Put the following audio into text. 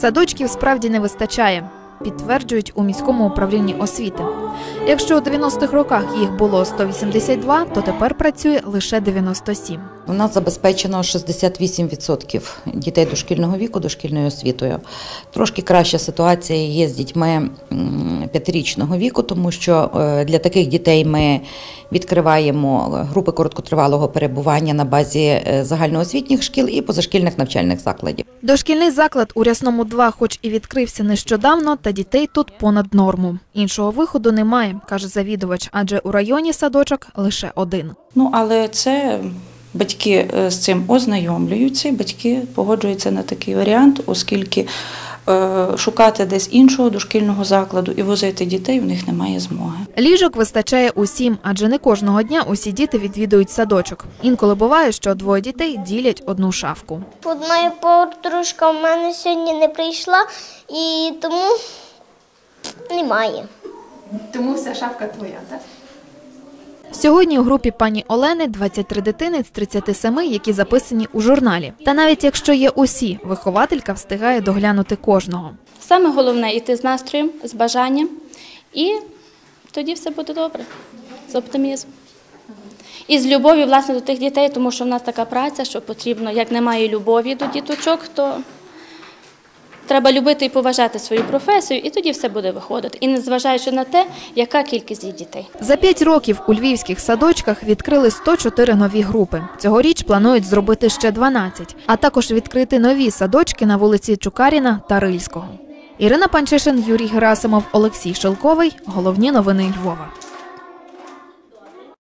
Садочків справді не вистачає, підтверджують у міському управлінні освіти. Якщо у 90-х роках їх було 182, то тепер працює лише 97. У нас забезпечено 68% дітей дошкільного віку дошкільною освітою. Трошки краща ситуація є з дітьми п'ятирічного віку, тому що е, для таких дітей ми відкриваємо групи короткотривалого перебування на базі е, загальноосвітніх шкіл і позашкільних навчальних закладів. Дошкільний заклад у Рясному 2 хоч і відкрився нещодавно, та дітей тут понад норму. Іншого виходу немає, каже завідувач, адже у районі садочок лише один. Ну, але це батьки е, з цим ознайомлюються, батьки погоджуються на такий варіант, оскільки шукати десь іншого дошкільного закладу і возити дітей в них немає змоги. Ліжок вистачає усім, адже не кожного дня усі діти відвідують садочок. Інколи буває, що двоє дітей ділять одну шафку. Моя подружка в мене сьогодні не прийшла і тому немає. Тому вся шафка твоя, так? Сьогодні у групі пані Олени 23 дитини з 37, які записані у журналі. Та навіть якщо є усі, вихователька встигає доглянути кожного. Саме головне йти з настроєм, з бажанням, і тоді все буде добре, з оптимізмом. І з любов'ю, власне, до тих дітей, тому що в нас така праця, що потрібно, як немає любові до діточок, то треба любити і поважати свою професію, і тоді все буде виходити. І незважаючи на те, яка кількість є дітей. За п'ять років у львівських садочках відкрили 104 нові групи. Цьогоріч планують зробити ще 12, а також відкрити нові садочки на вулиці Чукаріна та Рильського. Ірина Панчишин, Юрій Герасимов, Олексій Шелковий. Головні новини Львова.